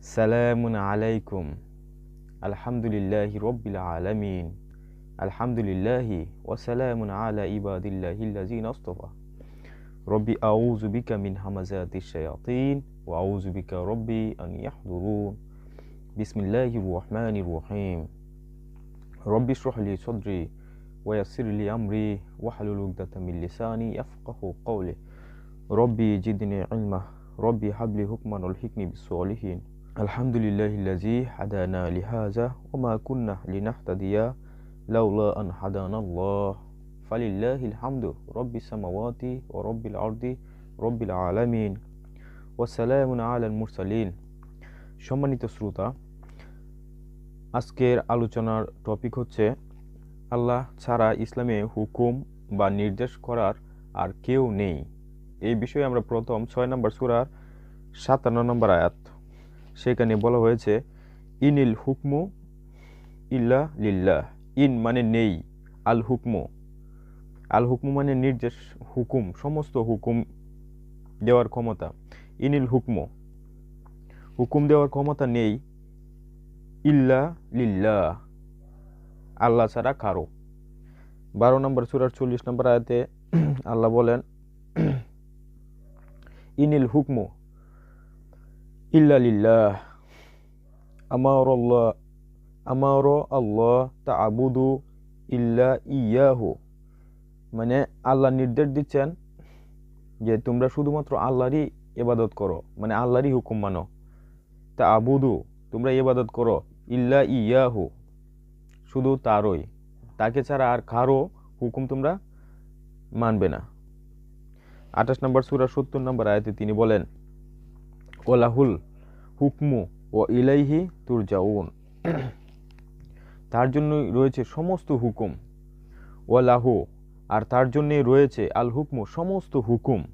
সালামুন আলাইকুম আলহামদুলিল্লাহি রব্বিল আলামিন আলহামদুলিল্লাহি ওয়াসালামুন আলা ইবাদিল্লাহিল্লাযিনা আস্তাফা রব্বি আউযু বিকা মিন হামাযাতিশ শায়াতিন ওয়া আউযু বিকা রব্বি আন ইয়াহদুরুন বিসমিল্লাহির রহমানির রহিম রব্বি ইশরাহ লি সাদরি ওয়া ইয়াসসির লি আমরি ওয়াহলুল উকদাতাম মিন লিসানি ইয়াফকাহু কওলি রব্বি জিদনি ইলমা রব্বি হাবলি হুকমান ওয়ালহিকনি বিসসলিহিন আলহামদুলিল্লাহিল্লাযী হাদানা লিহাযা ওয়া মা কুন্না লিনাহতাদিয়া লাউলা আন হাদানাল্লাহ ফালিল্লাহিল হামদু রব্বিস সামাওয়াতি ওয়া রব্বিল আরদি রব্বিল আলামিন ওয়া সালামুন আলাল মুরসালিন সম্মানিত শ্রোতা, আজকের আলোচনার টপিক হচ্ছে, আল্লাহ ছাড়া ইসলামে হুকুম বা নির্দেশ করার আর কেউ নেই। এই বিষয়ে আমরা প্রথম ছয় নম্বর সুরার সাতান্ন নম্বর আয়াত। সেখানে বলা হয়েছে, ইনিল হুকমু ইল্লা লিল্লাহ। ইন মানে নেই, আল হুকমু। আল হুকমু মানে নির্দেশ, হুকুম, সমস্ত হুকুম দেওয়ার ক্ষমতা। ইনিল হুকমু। হুকুম দেওয়ার ক্ষমতা নেই, ইল্লা লিল্লাহ। আল্লাহ ছাড়া কারও। বারো নম্বর সুরার চল্লিশ নম্বর আয়তে আল্লাহ বলেন, ইনিল হুকমু। ইল্লা লিল্লাহ আমার আল্লাহ আমার আল্লাহ তা আবুদু ইল্লা ইয়াহু মানে আল্লাহ নির্দেশ দিচ্ছেন যে তোমরা শুধুমাত্র আল্লাহরই ইবাদত করো মানে আল্লাহরই হুকুম মানো। তা আবুদু তোমরা ইবাদত করো, ইল্লা ইয়াহু, শুধু তারই। তাকে ছাড়া আর কারও হুকুম তোমরা মানবে না। আঠাশ নম্বর সুরা সত্তর নম্বর আয়াতে তিনি বলেন ওলাহুল হুকমু ও ইলাইহি তুর জাউন তার জন্যই রয়েছে সমস্ত হুকুম। ওয়ালাহু আর তার জন্যই রয়েছে আল হুকমু, সমস্ত হুকুম।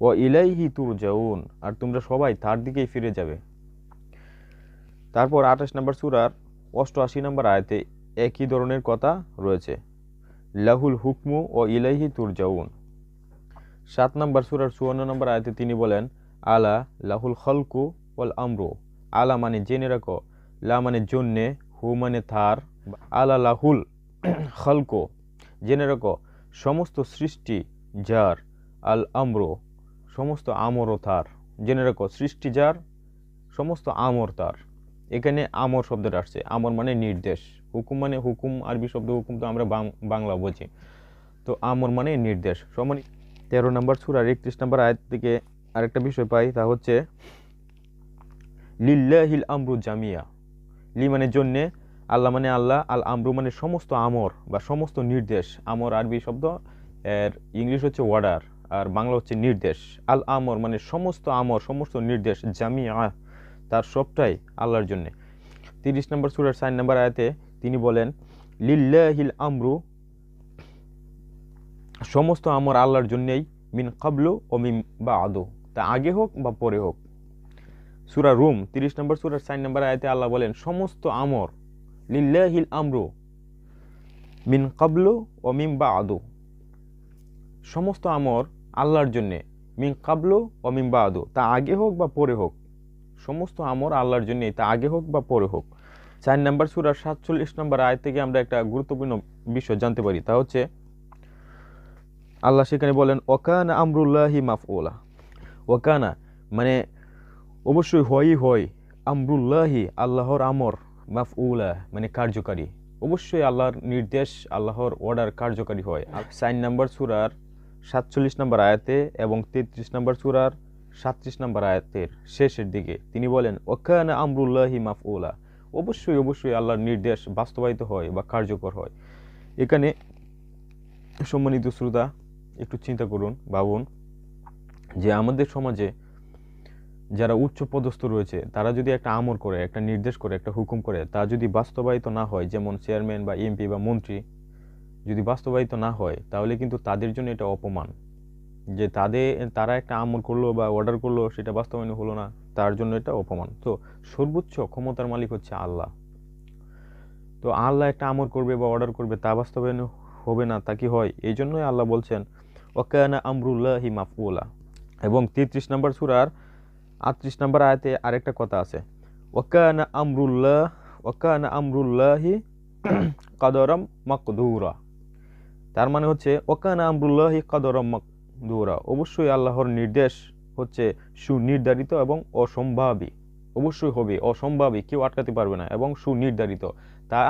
ও ইলাইহি তুর জাউন আর তোমরা সবাই তার দিকেই ফিরে যাবে। তারপর আঠাশ নম্বর সুরার অষ্টআশি নম্বর আয়তে একই ধরনের কথা রয়েছে। লাহুল হুকমু ও ইলাইহি তুর জাউন সাত নম্বর সুরার চুয়ান্ন নম্বর আয়তে তিনি বলেন, আলা লাহুল খলকু ওল আমরু। আলা মানে জেনে রাখো, লা মানে জন্যে, হু মানে থার আলা লাহুল খলকো। জেনে রাখো, সমস্ত সৃষ্টি যার, আল আমরো, সমস্ত আমরও তার। জেনে রাখো, সৃষ্টি যার, সমস্ত আমর তার। এখানে আমর শব্দটা আসছে। আমর মানে নির্দেশ। হুকুম মানে হুকুম, আরবি শব্দ হুকুম তো আমরা বাংলা বুঝি। তো আমর মানে নির্দেশ। সমান তেরো নম্বর সুরার একত্রিশ নম্বর আয়াত থেকে আরেকটা বিষয় পাই, তা হচ্ছে, লিল্লাহিল আমরু জামিয়া। লি মানে জন্যে, আল্লাহ মানে আল্লাহ, আল আমরু মানে সমস্ত আমর বা সমস্ত নির্দেশ। আমর আরবি শব্দ, এর ইংলিশ হচ্ছে ওয়ার্ডার আর বাংলা হচ্ছে নির্দেশ। আল আমর মানে সমস্ত আমর, সমস্ত নির্দেশ, জামিয়া, তার সবটাই আল্লাহর জন্যে। তিরিশ নম্বর সুরার সাইন নম্বর আয়াতে তিনি বলেন, লিল্লাহিল আমরু সমস্ত আমর আল্লাহর জন্যেই মিন কাবলু ও মিন বা আদো তা আগে হোক বা পরে হোক। সুরা রুম, তিরিশ নম্বর সুরার সাইন নম্বর আয়তে আল্লাহ বলেন, সমস্ত আমর লিল্লাহিল আমরু মিন কাবলু ও মিম বা আদো সমস্ত আমর আল্লাহর জন্যে মিন কাবলু ও মিম বা আদো তা আগে হোক বা পরে হোক। সমস্ত আমর আল্লাহর জন্য তা আগে হোক বা পরে হোক। চার নম্বর সুরার সাতচল্লিশ নম্বর আয় থেকে আমরা একটা গুরুত্বপূর্ণ বিষয় জানতে পারি। তা হচ্ছে আল্লাহ সেখানে বলেন ওকানা আমরুল্লাহি মাফউলা। ওকানা মানে অবশ্যই হয়ই হয় আমরুল্লাহি আল্লাহর আমর, মাফউলা মানে কার্যকারী। অবশ্যই আল্লাহর নির্দেশ, আল্লাহর অর্ডার কার্যকারী হয়। সাইন নাম্বার সুরার সাতচল্লিশ নম্বর আয়াতে এবং তেত্রিশ নম্বর সুরার সাতত্রিশ নম্বর আয়াতের শেষের দিকে তিনি বলেন ওখানে আমরুল্লাহি মাফউলা। অবশ্যই অবশ্যই আল্লাহর নির্দেশ বাস্তবায়িত হয় বা কার্যকর হয়। এখানে সম্মানিত শ্রোতা একটু চিন্তা করুন, ভাবুন যে আমাদের সমাজে যারা উচ্চ পদস্থ রয়েছে, তারা যদি একটা আমর করে, একটা নির্দেশ করে, একটা হুকুম করে, তা যদি বাস্তবায়িত না হয়, যেমন চেয়ারম্যান বা এমপি বা মন্ত্রী যদি বাস্তবায়িত না হয়, তাহলে কিন্তু তাদের জন্য এটা অপমান। যে তাদের, তারা একটা আমল করল বা অর্ডার করল, সেটা বাস্তবায়ন হলো না, তার জন্য এটা অপমান। তো সর্বোচ্চ ক্ষমতার মালিক হচ্ছে আল্লাহ। তো আল্লাহ একটা আমল করবে বা অর্ডার করবে, তা বাস্তবায়ন হবে না, তা কি হয়? এই জন্যই আল্লাহ বলছেন ওকানা আমরুল্লাহি মাফউলা এবং তেত্রিশ নম্বর সুরার আটত্রিশ নম্বর আয়তে আরেকটা কথা আছে ওকানা আমরুল্লাহ ওকানা আমরুল্লাহি কাদরম মাকদুরা তার মানে হচ্ছে ওকানা আমরুল্লাহি কাদরম মাকদুরা অবশ্যই আল্লাহর নির্দেশ হচ্ছে সুনির্ধারিত এবং অসম্ভাবী অবশ্যই হবে অসম্ভাবী কেউ আটকাতে পারবে না এবং সুনির্ধারিত তা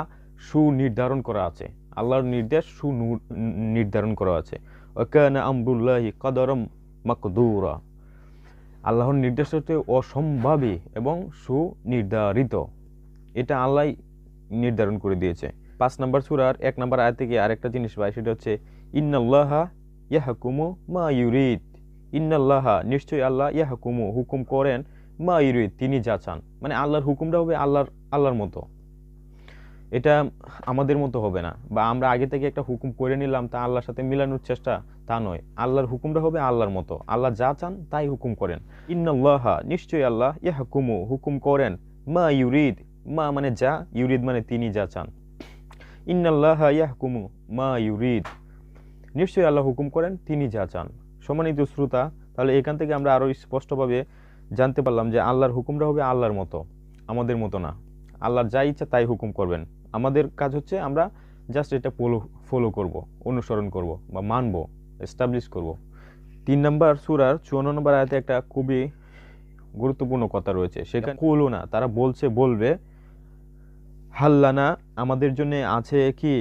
সুনির্ধারণ করা আছে আল্লাহর নির্দেশ সুনির্ধারণ করা আছে ওকানা আমরুল্লাহি কাদরম মাকদুরা আল্লাহর নির্দেশ হচ্ছে অসম্ভাবী এবং সুনির্ধারিত। এটা আল্লাহ নির্ধারণ করে দিয়েছে। পাঁচ নম্বর সুরার এক নম্বর আয় থেকে আরেকটা জিনিস পাই সেটা হচ্ছে, ইন্নাল্লাহা ইয়াহকুমু মা ইউরিদ। ইন্নাল্লাহা, নিশ্চয়ই আল্লাহ ইয়াহকুমু, হুকুম করেন মা ইউরিদ, তিনি যা চান। মানে আল্লাহর হুকুমটা হবে আল্লাহর আল্লাহর মতো। এটা আমাদের মতো হবে না। বা আমরা আগে থেকে একটা হুকুম করে নিলাম, তা আল্লাহর সাথে মিলানোর চেষ্টা তা নয়। আল্লাহর হুকুমটা হবে আল্লাহর মতো। আল্লাহ যা চান তাই হুকুম করেন। ইন্নাল্লাহা, নিশ্চয়ই আল্লাহ ইয়াহকুমু, হুকুম করেন। মা ইউরিদ, মা মানে যা, ইউরিদ মানে তিনি যা চান। ইন্নাল্লাহা ইয়াহকুমু, মা ইউরিদ। নিশ্চয়ই আল্লাহ হুকুম করেন, তিনি যা চান। সম্মানিত শ্রোতা, তাহলে এখান থেকে আমরা আরও স্পষ্টভাবে জানতে পারলাম যে আল্লাহর হুকুমটা হবে আল্লাহর মতো, আমাদের মতো না। আল্লাহর যা ইচ্ছা তাই হুকুম করবেন। আমাদের কাজ হচ্ছে আমরা জাস্ট এটা ফলো ফলো করব অনুসরণ করব বা মানব এস্টাবলিশ করব। তিন নম্বর সুরার চুয়ান্ন নম্বর আয়াতে একটা খুবই গুরুত্বপূর্ণ কথা রয়েছে। সেখানে কুলো না তারা বলছে বলবে হাল্লানা আমাদের জন্য আছে কি?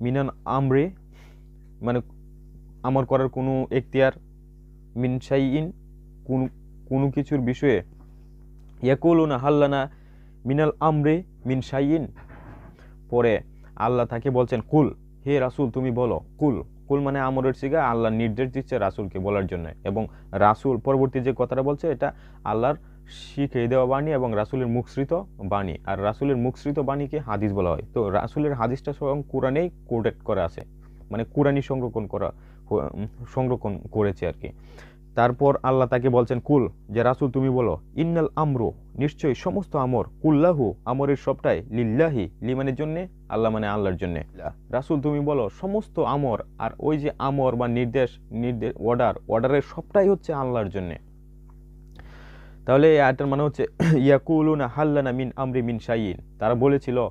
মিনান আমরে মানে আমার করার কোনো এখতিয়ার মিনসাইন কোন কোনো কিছুর বিষয়ে। ইয়াকুলুনা হাল্লানা মিনাল আমরে মিন শাইন পরে আল্লাহ তাকে বলছেন, কুল, হে রাসুল, তুমি বলো, কুল কুল মানে আমরের সিগা আল্লাহ নির্দেশ দিচ্ছে রাসুলকে বলার জন্য এবং রাসুল পরবর্তী যে কথাটা বলছে, এটা আল্লাহর শিখিয়ে দেওয়া বাণী এবং রাসুলের মুখসৃত বাণী। আর রাসুলের মুখসৃত বাণীকে হাদিস বলা হয়। তো রাসুলের হাদিসটা স্বয়ং কোরআনেই কোটেড করা আছে। মানে কোরআনই সংরক্ষণ করা সংরক্ষণ করেছে আর কি। তারপর আল্লাহ তাকে বলছেন, কুল, যে রাসুল তুমি বলো, ইন্নাল আমরো, নিশ্চয়ই সমস্ত আমর, কুল্লাহু, আমরের সবটাই লিল্লাহি, লিমানের জন্যে, আল্লাহ মানে আল্লাহর জন্যে। রাসুল তুমি বলো, সমস্ত আমর আর ওই যে আমর বা নির্দেশ নির্দেশ অর্ডার অর্ডারের সবটাই হচ্ছে আল্লাহর জন্যে। তাহলে এই আয়টার মানে হচ্ছে, ইয়াকুলুনা হাল্লানা মিন আমরি মিন শাইন তারা বলেছিল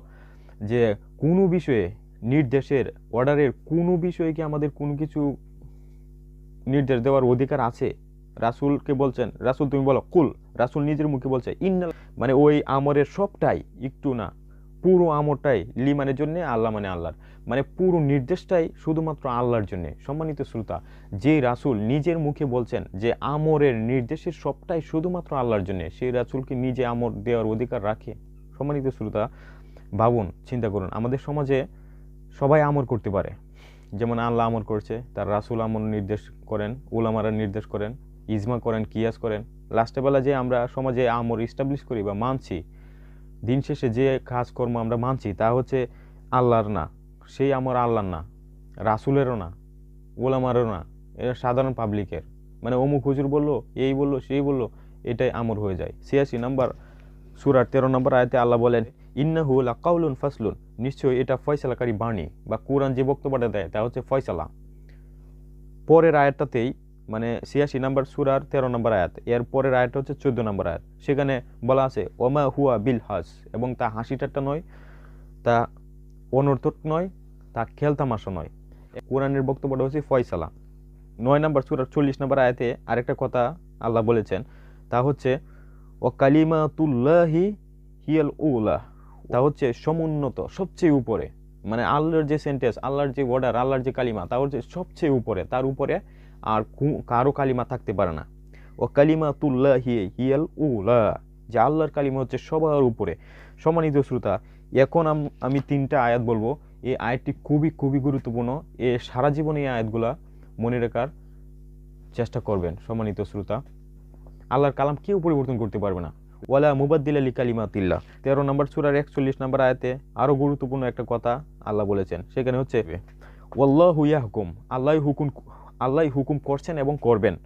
যে কোনো বিষয়ে নির্দেশের অর্ডারের কোনো বিষয়ে কি আমাদের কোনো কিছু নির্দেশ দেওয়ার অধিকার আছে। রাসুলকে বলছেন, রাসুল তুমি বলো, কুল, রাসুল নিজের মুখে বলছে, ইন্নাল মানে ওই আমরের সবটাই একটু না, পুরো আমরটাই লিমানের জন্য, আল্লাহ মানে আল্লাহর। মানে পুরো নির্দেশটাই শুধুমাত্র আল্লাহর জন্য। সম্মানিত শ্রোতা, যে রাসুল নিজের মুখে বলছেন যে আমরের নির্দেশের সবটাই শুধুমাত্র আল্লাহর জন্য, সেই রাসুলকে নিজে আমর দেওয়ার অধিকার রাখে। সম্মানিত শ্রোতা, ভাবুন, চিন্তা করুন, আমাদের সমাজে সবাই আমর করতে পারে। যেমন আল্লাহ আমর করছে, তার রাসুল আমর নির্দেশ করেন, উলামারা নির্দেশ করেন, ইজমা করেন, কিয়াস করেন। লাস্টে বেলা যে আমরা সমাজে আমর ইস্টাবলিশ করি বা মানছি, দিন শেষে যে কাজকর্ম আমরা মানছি, তা হচ্ছে আল্লাহর না। সেই আমর আল্লাহর না, রাসুলেরও না ওলামারও না এটা সাধারণ পাবলিকের মানে অমুক হুজুর বলল, এই বলল, সেই বলল, এটাই আমর হয়ে যায়। ছিয়াশি নাম্বার, সুরার তেরো নম্বর আয়তে আল্লাহ বলেন ইন্নাহু কাউলুন ফাসলুন। নিশ্চয়ই এটা ফয়সালাকারী বাণী বা কোরআন যে বক্তব্যটা দেয়, তা হচ্ছে ফয়সালা। পরের আয়াতটাতেই মানে ছিয়াশি নাম্বার সুরার তেরো নম্বর আয়াত, এর পরের আয়াতটা হচ্ছে চোদ্দ নম্বর আয়াত। সেখানে বলা আছে, ওমা হুয়া বিল হাস, এবং তা হাসিটারটা নয়, তা অনর্থক নয়, তা খেলতামাশা নয়। কোরআনের বক্তব্যটা হচ্ছে ফয়সালা। নয় নম্বর সুরার চল্লিশ নম্বর আয়াতে আরেকটা কথা আল্লাহ বলেছেন, তা হচ্ছে ও কালিমা তুল্লাহি হিয়াল উল্লাহ তা হচ্ছে সমুন্নত, সবচেয়ে উপরে। মানে আল্লাহর যে সেন্টেন্স আল্লাহর যে অর্ডার আল্লাহর যে কালিমা, তা হচ্ছে সবচেয়ে উপরে। তার উপরে আর কারও কালিমা থাকতে পারে না। ও কালিমা তুল্লাহ হিয়াল উলা, যে আল্লাহর কালিমা হচ্ছে সবার উপরে। সম্মানিত শ্রোতা, এখন আমি তিনটা আয়াত বলব। এই আয়াতটি খুবই খুবই গুরুত্বপূর্ণ। এ সারা জীবনে এই আয়াতগুলা মনে রাখার চেষ্টা করবেন, সম্মানিত শ্রোতা। আল্লাহর কালাম কেউ পরিবর্তন করতে পারবে না। ওয়ালা মুবাদ্দিল আলী কালিমাতিল্লা তেরো নম্বর সুরার একচল্লিশ নম্বর আয়াতে আরও গুরুত্বপূর্ণ একটা কথা আল্লাহ বলেছেন। সেখানে হচ্ছে, ওয়াল্লাহ হুয়া হুকুম আল্লাহ হুকুম আল্লাহ হুকুম করছেন এবং করবেন।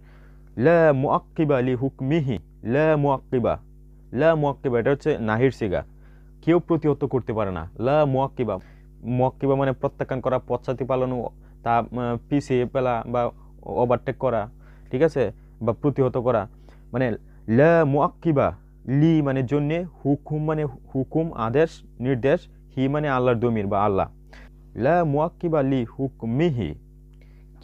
লা মুআক্কিবা লি হুকমিহি লা মুআক্কিবা লা মুআক্কিবা এটা হচ্ছে নাহির সিগা। কেউ প্রতিহত করতে পারে না। লা মুআক্কিবা মুআক্কিবা মানে প্রত্যাখ্যান করা, পশ্চাতি পালানো, তা পিছিয়ে ফেলা বা ওভারটেক করা, ঠিক আছে? বা প্রতিহত করা। মানে লা মুআক্কিবা লি মানে জন্যে, হুকুম মানে হুকুম, আদেশ, নির্দেশ, হি মানে আল্লাহর দমির বা আল্লাহ। লা মুআক্কিবা লি হুকমিহি।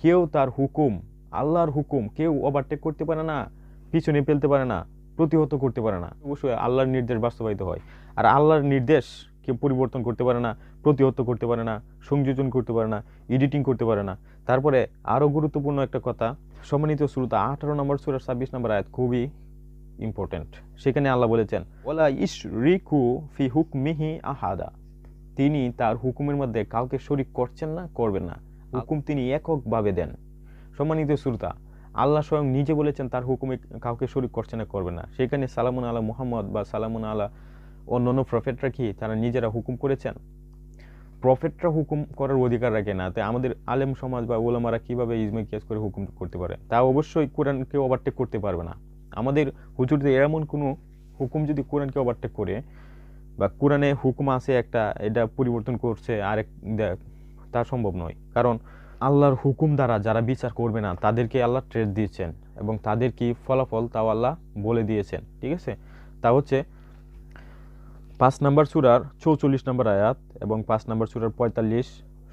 কেউ তার হুকুম, আল্লাহর হুকুম কেউ ওভারটেক করতে পারে না, পিছনে ফেলতে পারে না, প্রতিহত করতে পারে না। অবশ্যই আল্লাহর নির্দেশ বাস্তবায়িত হয়। আর আল্লাহর নির্দেশ কেউ পরিবর্তন করতে পারে না, প্রতিহত করতে পারে না, সংযোজন করতে পারে না এডিটিং করতে পারে না। তারপরে আরও গুরুত্বপূর্ণ একটা কথা, সম্মানিত শ্রোতা, আঠারো নম্বর সুরার ছাব্বিশ নম্বর আয়াত খুবই ইম্পর্টেন্ট সেখানে আল্লাহ বলেছেন ওলা ইস রিকু ফি হুক মিহি আহাদা। তিনি তার হুকুমের মধ্যে কাউকে শরিক করছেন না, করবেন না। হুকুম তিনি এককভাবে দেন। সম্মানিত শ্রোতা, আল্লাহ স্বয়ং নিজে বলেছেন তার হুকুমে কাউকে শরিক করছে না করবে না। সেখানে সালামুন আলা মুহাম্মদ বা সালামুন আলা অন্যান্য প্রফেটরা কি তারা নিজেরা হুকুম করেছেন? প্রফেটরা হুকুম করার অধিকার রাখে না। তাই আমাদের আলেম সমাজ বা ওলামারা কীভাবে ইজমে কেস করে হুকুম করতে পারে? তা অবশ্যই কোরআনকে ওভারটেক করতে পারবে না। আমাদের হুজুরদের এমন কোনো হুকুম যদি কোরআনকে ওভারটেক করে, বা কোরআনে হুকুম আছে একটা, এটা পরিবর্তন করছে, আরেক তা সম্ভব নয়। কারণ আল্লাহর হুকুম দ্বারা যারা বিচার করবে না, তাদেরকে আল্লাহ ট্রেড দিয়েছেন এবং তাদের কি ফলাফল তাও আল্লাহ বলে দিয়েছেন, ঠিক আছে? তা হচ্ছে পাঁচ নাম্বার সুরার চৌচল্লিশ নম্বর আয়াত এবং পাঁচ নাম্বার সুরার পঁয়তাল্লিশ,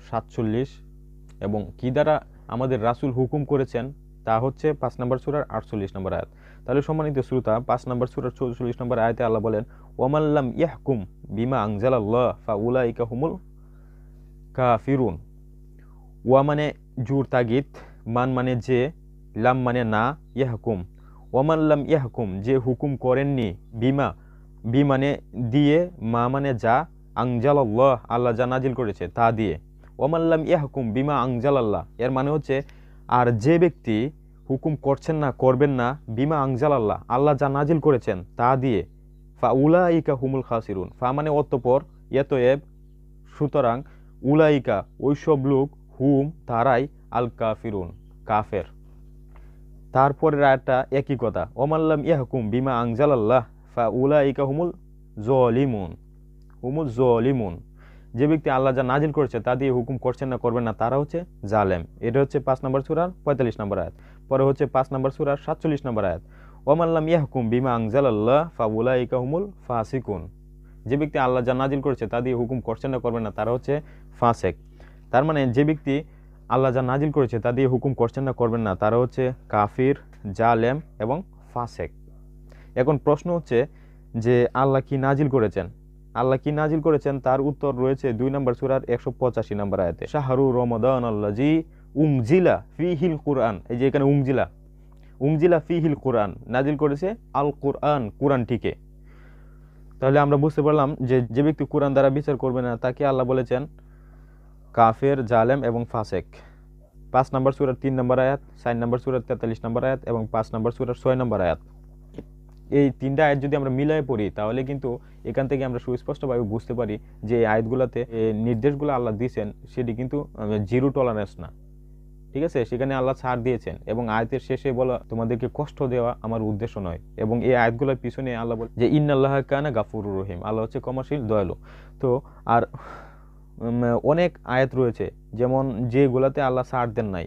সাতচল্লিশ এবং কি দ্বারা আমাদের রাসুল হুকুম করেছেন, তা হচ্ছে পাঁচ নাম্বার সুরার আটচল্লিশ নম্বর আয়াত। তাহলে সম্মানিত শ্রোতা, পাঁচ নম্বর সুরার চৌচল্লিশ নম্বর আয়াতে আল্লাহ বলেন ওমাল্লাম ইয়াহকুম বিমা আংজাল আল্লাহ ফা উলাইকা হুমুল কাফিরুন। ওয়া মানে জুর তাগিদ, মান মানে যে, লাম মানে না, ইয়াহকুম। ওয়ামাল্লাম ইয়াহকুম, যে হুকুম করেননি, বিমা, বি মানে দিয়ে, মা মানে যা আংজাল আল্লাহ আল্লাহ যা নাজিল করেছে, তা দিয়ে। ওমাল্লাম ইয়াহকুম বিমা আংজাল আল্লাহ এর মানে হচ্ছে, আর যে ব্যক্তি হুকুম করছেন না, করবেন না, বিমা আংজাল আল্লাহ। আল্লাহ যা নাজিল করেছেন তা দিয়ে ফা উলাইকা হুমুল খাসিরুন। ফা মানে অতপর এত এব সুতরাং উলাইকা, ওইসব লোক, হুম, তারাই আল কাফিরুন কাফের। তারপরের আয়টা একই কথা ওমাল্লাম ইয়াহকুম বিমা আংজাল আল্লাহ, ফা উলাইকা হুমুল জলিমুন। হুমুল জলিমুন। যে ব্যক্তি আল্লাহ যা নাজিল করেছে তা দিয়ে হুকুম করছেন না, করবেন না, তারা হচ্ছে জালেম। এটা হচ্ছে পাঁচ নম্বর সুরার পঁয়তাল্লিশ নম্বর আয়াত। পরে হচ্ছে পাঁচ নম্বর সুরার সাতচল্লিশ নম্বর আয়াত। ওমাল্লাম ইয়াহকুম বিমা আংজাল আল্লাহ ফা উলাইকা হুমুল ফাসিকুন। যে ব্যক্তি আল্লাহ যা নাজিল করেছে তা দিয়ে হুকুম করছেন না, করবেন না, তারা হচ্ছে ফাসেক। তার মানে যে ব্যক্তি আল্লাহ যা নাজিল করেছে তা দিয়ে হুকুম করছেন না, করবেন না, তারা হচ্ছে কাফির, জালেম এবং ফাসেক। এখন প্রশ্ন হচ্ছে যে আল্লাহ কি নাজিল করেছেন? আল্লাহ কি নাজিল করেছেন? তার উত্তর রয়েছে দুই নম্বর সুরার একশো পঁচাশি নম্বর আয়াতে। শাহরু রমদান আল্লাহ জি উংজিলা ফিহিল কোরআন। এই যে এখানে উংজিলা উংজিলা ফিহিল কোরআন। নাজিল করেছে আল কোরআন কোরআনটিকে। তাহলে আমরা বুঝতে পারলাম যে যে ব্যক্তি কোরআন দ্বারা বিচার করবে না, তাকে আল্লাহ বলেছেন কাফের, জালেম এবং ফাসেক। পাঁচ নম্বর সুরার তিন নম্বর আয়াত, চার নম্বর সুরার তেতাল্লিশ নম্বর আয়াত এবং পাঁচ নম্বর সুরার ছয় নম্বর আয়াত। এই তিনটা আয়াত যদি আমরা মিলাই পড়ি, তাহলে কিন্তু এখান থেকে আমরা সুস্পষ্টভাবে বুঝতে পারি যে এই আয়াতগুলোতে নির্দেশগুলো আল্লাহ দিয়েছেন, সেটি কিন্তু জিরো টলারেন্স না। ঠিক আছে? সেখানে আল্লাহ ছাড় দিয়েছেন এবং আয়াতের শেষে বলা, তোমাদেরকে কষ্ট দেওয়া আমার উদ্দেশ্য নয়। এবং এই আয়াতগুলোর পিছনে আল্লাহ বলে, যে ইন্নাল্লাহ কানা গাফুরুর রহিম। আল্লাহ হচ্ছে কমার্শিল দয়ালু। তো, আর অনেক আয়াত রয়েছে, যেমন যেগুলাতে আল্লাহ ছাড় দেন নাই।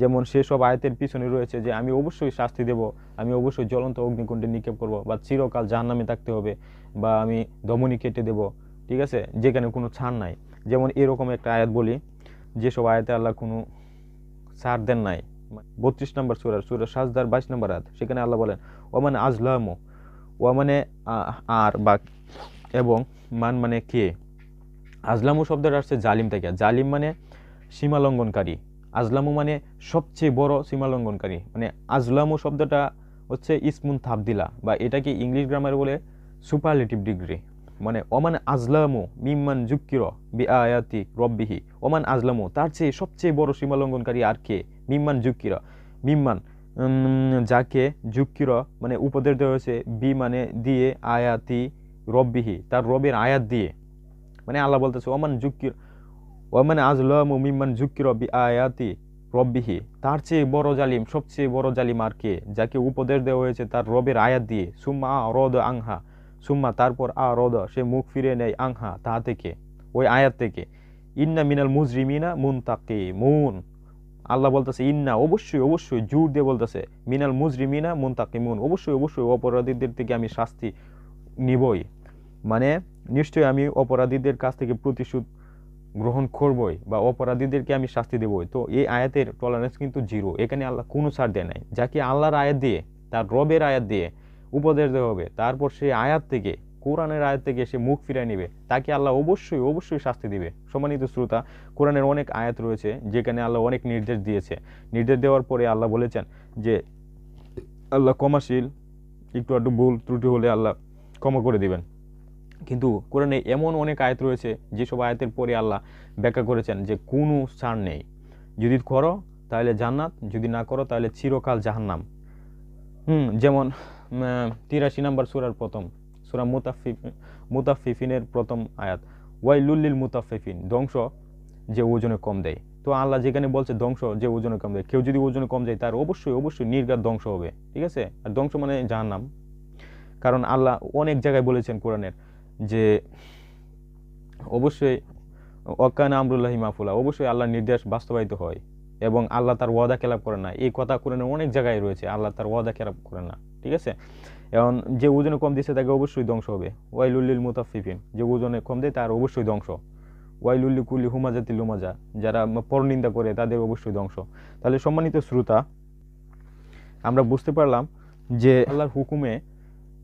যেমন সেসব আয়াতের পিছনে রয়েছে যে আমি অবশ্যই শাস্তি দেব, আমি অবশ্যই জ্বলন্ত অগ্নিকুণ্ডে নিক্ষেপ করব বা চিরকাল জাহান্নামে থাকতে হবে বা আমি দমনি কেটে দেব, ঠিক আছে? যেখানে কোনো ছাড় নাই। যেমন এরকম একটা আয়াত বলি যেসব আয়াতে আল্লাহ কোনো ছাড় দেন নাই। বত্রিশ নম্বর সুরার সুরার সাজদার বাইশ নম্বর আয়াত, সেখানে আল্লাহ বলেন ও মানে আজলামো ও মানে আর, বা, এবং মান মানে কে? আজলামু শব্দটা আসছে জালিম থেকে। জালিম মানে সীমালঙ্ঘনকারী আজলামু মানে সবচেয়ে বড় সীমালঙ্ঘনকারী। মানে আজলামু শব্দটা হচ্ছে ইসমুন থাবদিলা বা এটাকে ইংলিশ গ্রামারে বলে সুপারলেটিভ ডিগ্রি মানে ওমান আজলামু মিম্মান জুক্কির বি আয়াতি রব্বিহি। ওমান আজলামু, তার চেয়ে সবচেয়ে বড় সীমালঙ্ঘনকারী আর কে? মিম্মান জুক্কির মিম্মান যাকে জুক্কির মানে উপদেশ দেওয়া হয়েছে, বি মানে দিয়ে আয়াতি রব্বিহি, তার রবের আয়াত দিয়ে। মানে আল্লাহ বলতেছে, ওমান জুক্কির ওমান আজলামু মিম্মান জুক্কির বি আয়াতি রব্বিহি তার চেয়ে বড় জালিম, সবচেয়ে বড় জালিম আর কে? যাকে উপদেশ দেওয়া হয়েছে তার রবের আয়াত দিয়ে, সুম্মা আ রদ আংহা সুম্মা তারপর আ রদ সে মুখ ফিরে নেয় আংহা তা থেকে, ওই আয়াত থেকে। ইন্না মিনাল মুজরিমিনা মুন তাকে মুন আল্লাহ বলতেছে, ইন্না, অবশ্যই অবশ্যই, জোর দিয়ে বলতেছে, মিনাল মুজরিমিনা মুন তাকে মুনতাকিমুন। অবশ্যই অবশ্যই, অপরাধীদের থেকে আমি শাস্তি নিবই। মানে নিশ্চয়ই আমি অপরাধীদের কাছ থেকে প্রতিশোধ গ্রহণ করবই বা অপরাধীদেরকে আমি শাস্তি দেবই। তো এই আয়াতের টলারেন্স কিন্তু জিরো এখানে আল্লাহ কোনো ছাড় দেয় নাই। যাকে আল্লাহর আয়াত দিয়ে, তার রবের আয়াত দিয়ে উপদেশ দেওয়া হবে, তারপর সেই আয়াত থেকে, কোরআনের আয়াত থেকে সে মুখ ফিরায় নেবে। তাকে আল্লাহ অবশ্যই অবশ্যই শাস্তি দিবে। সম্মানিত শ্রোতা, কোরআনের অনেক আয়াত রয়েছে যেখানে আল্লাহ অনেক নির্দেশ দিয়েছে। নির্দেশ দেওয়ার পরে আল্লাহ বলেছেন যে, আল্লাহ ক্ষমাশীল, একটু একটু ভুল ত্রুটি হলে আল্লাহ ক্ষমা করে দিবেন। কিন্তু কোরআনে এমন অনেক আয়াত রয়েছে যেসব আয়াতের পরে আল্লাহ ব্যাখ্যা করেছেন যে কোনো ছাড় নেই। যদি করো, তাহলে জান্নাত, যদি না করো, তাহলে চিরকাল জাহান্নাম। হুম, যেমন তিরাশি নাম্বার সুরার প্রথম, সুরা মুতাফিফ, মুতাফিফিনের প্রথম আয়াত ওয়াই লুল্লিল মুতাফিফিন, ধ্বংস যে ওজনে কম দেয়। তো আল্লাহ যেখানে বলছে ধ্বংস যে ওজনে কম দেয়, কেউ যদি ওজনে কম যায় তার অবশ্যই অবশ্যই নির্ঘাত ধ্বংস হবে, ঠিক আছে? আর ধ্বংস মানে জাহান্নাম। কারণ আল্লাহ অনেক জায়গায় বলেছেন কোরআনের যে অবশ্যই অকান আমরুল্লাহি মাফুলা, অবশ্যই আল্লাহর নির্দেশ বাস্তবায়িত হয় এবং আল্লাহ তার ওয়াদা খেলাপ করে না। এই কথা কোরআনের অনেক জায়গায় রয়েছে, আল্লাহ তার ওয়াদা খেলাপ করে না, ঠিক আছে? এখন যে ওজনে কম দিচ্ছে তাকে অবশ্যই ধ্বংস হবে। ওয়াইলুল্লিল মুতাফিফিন যে ওজনে কম দেয় তার অবশ্যই ধ্বংস। ওয়াইলুল্লি কুল্লি হুমাজাতি লুমাজা, যারা পরনিন্দা করে তাদের অবশ্যই ধ্বংস। তাহলে সম্মানিত শ্রোতা, আমরা বুঝতে পারলাম যে আল্লাহর হুকুমে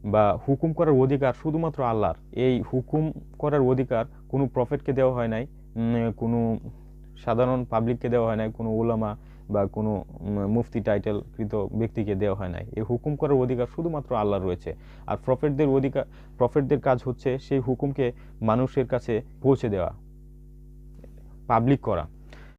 বা হুকুম করার অধিকার শুধুমাত্র আল্লাহর। এই হুকুম করার অধিকার কোনো প্রফেটকে দেওয়া হয় নাই কোনো সাধারণ পাবলিককে দেওয়া হয় নাই, কোনো ওলামা বা কোনো মুফতি টাইটেল কৃত ব্যক্তিকে দেওয়া হয় নাই। এই হুকুম করার অধিকার শুধুমাত্র আল্লাহর রয়েছে। আর প্রফেটদের অধিকার প্রফেটদের কাজ হচ্ছে সেই হুকুমকে মানুষের কাছে পৌঁছে দেওয়া পাবলিক করা।